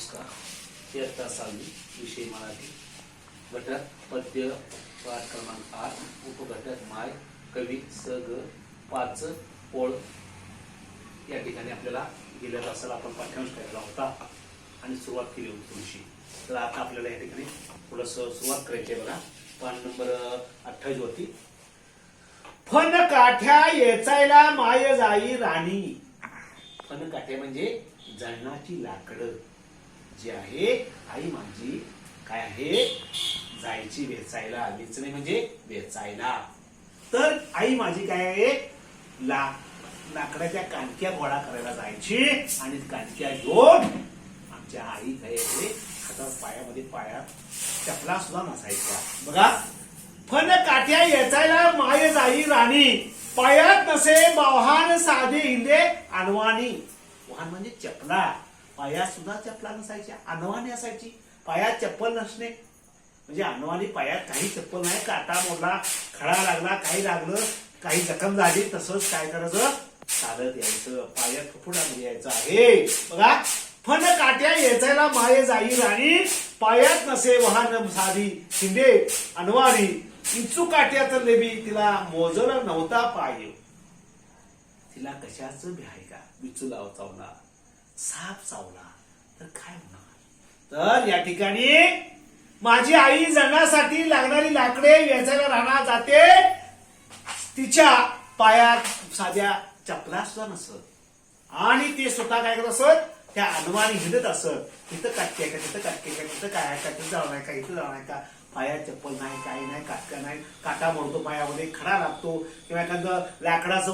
नमस्कार. इयत्ता सहावी विषय मराठी घटक पद्य पाठ क्रमांक आठ उपघटक माय कवी स ग पाच पोळ. या ठिकाणी आपल्याला गेल्या तासाला आपण पाठ्यांश करायला होता आणि सुरुवात केली होती थोडीशी तर आता आपल्याला या ठिकाणी थोडस सुरुवात करायची आहे बघा. पान नंबर अठ्ठावीस वरती. फन काठ्या येचायला माय जाई राणी. फन काठ्या म्हणजे जळणाची लाकडं. जी आहे आई माझी काय आहे? जायची वेचायला वेचणे म्हणजे वेचायला. तर आई माझी काय आहे? ला लाकडाच्या कानक्या गोळा करायला जायची आणि कानक्या घेऊन आमच्या आई काय आहे? हातात पायामध्ये पाया चपला सुद्धा नसायचा बघा. फन काठ्या येचायला माय जाई राणी. पायात नसे बावहान साधे हिंदे अनवाणी वाहन म्हणजे चपला. पाया सुद्धा चपला नसायच्या अनवाणी असायची. पायात चप्पल नसणे. म्हणजे अनवाणी पायात काही चप्पल नाही काटा मोडला खडा लागला काही लागलं काही जखम झाली तसंच काय करायचं? चालत यायचं. पायात फुफुडामध्ये यायचं. आहे बघा फन काट्या येचायला माये जाईल आणि पायात नसे वाहन साधी शिंदे अनवाणी इंचू काट्याचं लेबी तिला मोजलं नव्हता पाय. तिला कशाच भ्याय का? विचू चावला साप चावला तर काय होणार? तर या ठिकाणी माझी आई जगण्यासाठी लागणारी लाकडे वेचायला राहणार जाते. तिच्या पायात साध्या चपला सुद्धा नसत. आणि ते स्वतः काय करत असत? त्या अनुमानी हिंडत असत. इथं काटके का तिथं काटके का तिथं काय का तिथं जाऊ नाही का? इथं जाऊ नाही का? पायात चप्पल नाही काही नाही काटका नाही. काटा मोडतो पायामध्ये खडा लागतो. किंवा एखादं लाकडाचं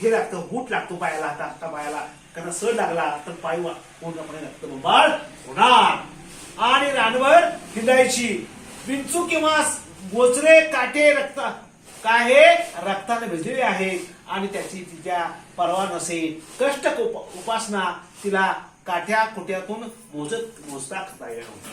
हे लागतं बूट लागतो पायाला आता आता पायाला. एखादा सड लागला तर पाय पूर्णपणे लागतं बाळ होणार. आणि रानवर हिंडायची. विंचू किंवा बोचरे काटे रक्त काय हे रक्ताने भिजलेले आहे आणि त्याची तिच्या परवा नसेल कष्ट उपासना तिला काठ्या कुट्यातून मोजत मोजता खाता येणार होती.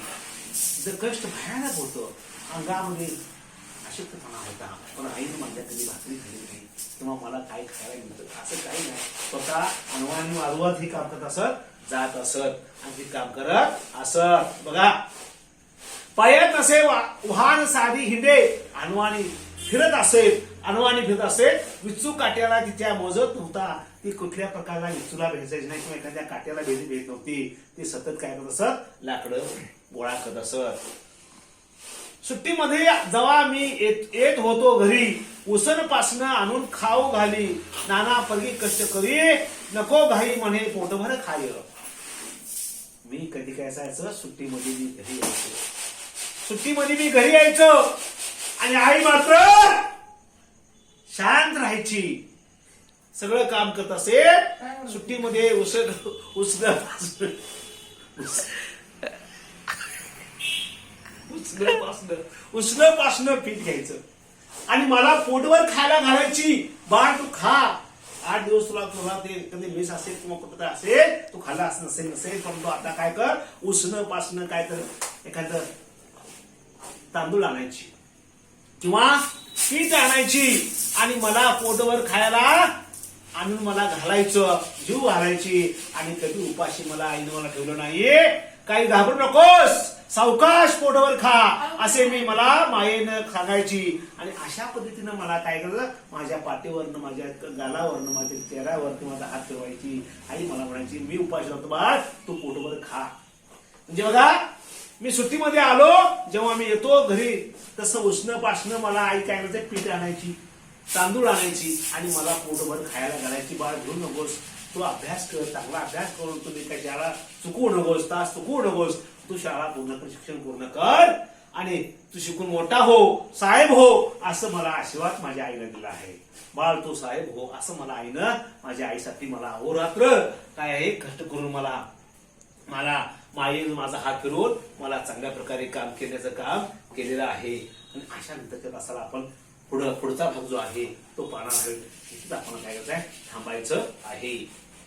जर कष्ट भयानक होतं अंगामध्ये अशक्तपणा होता. पण आईनं माझ्या कधी भाकरी खाल्ली नाही? किंवा मला काय खायला मिळतं? असं काही नाही. स्वतः अनवाणी वारवत हे काम करत असत जात असत. आणि हे काम करत असत. बघा. पायात असे वा- वाहन साधी हिंडे. अनवाणी फिरत असेल अनवाणी फिरत असेल विचू काट्याला तिच्या मोजत नव्हता. ती कुठल्या प्रकारला विचूला भेटायची नाही किंवा एखाद्या काट्याला भेट भेट नव्हती. ती सतत काय करत असत? लाकडं गोळा करत असत. सुट्टीमध्ये जेव्हा मी येत येत होतो घरी उसन पासनं आणून खाऊ घाली. नाना पगी कष्ट करी नको घाई म्हणे पोटभर खाय. मी कधी काय असायचं? सुट्टीमध्ये मी घरी यायचो. सुट्टीमध्ये मी घरी यायचो. आणि आई मात्र शांत राहायची. सगळं काम करत असेल सुट्टीमध्ये उस उसणं उचलं पासणं उचलं पासणं पीठ घ्यायचं. आणि मला पोटवर खायला घालायची. बाळ तू खा. आठ दिवस तुला तुला ते कधी मिस असेल किंवा कुठं तर असेल तू खाल्ला असं नसेल नसेल पण तू आता काय कर? उसणं पासणं काय कर एखादं तांदूळ आणायची. किंवा पीठ आणायची आणि मला पोटवर खायला आणून मला घालायचं जीव घालायची. आणि कधी उपाशी मला आईनं मला ठेवलं नाहीये काही घाबरू नकोस. सावकाश पोटवर खा असे मी मला मायेनं सांगायची. आणि अशा पद्धतीनं मला काय करायचं माझ्या पाठीवरनं माझ्या गालावरनं माझ्या चेहऱ्यावरती माझा हात ठेवायची. आई मला म्हणायची मी उपाशी होतो बा तू पोटभर खा. म्हणजे बघा मी सुट्टीमध्ये आलो जेव्हा मी येतो घरी तसं उष्ण पासणं मला आई काय म्हणते पीठ आणायची तांदूळ आणायची आणि मला पोटभर खायला घालायची. बाळ घेऊ नकोस तू अभ्यास कर चांगला अभ्यास करून तुम्ही काय शाळा चुकवू नकोस तास चुकवू नकोस. तू शाळा पूर्ण कर शिक्षण पूर्ण कर आणि तू शिकून मोठा हो साहेब हो असं मला आशीर्वाद माझ्या आईनं दिला आहे. बाळ तू साहेब हो असं मला आईनं माझ्या आईसाठी मला अहोरात्र काय आहे कष्ट करून मला मला मायेनं माझा हात फिरवून मला चांगल्या प्रकारे काम केल्याचं काम केलेलं आहे. आणि अशा नंतरच्या तासाला आपण पुढं पुढचा भाग जो आहे तो पाहणार आहे तिथं आपण काय करायचं आहे थांबायचं आहे.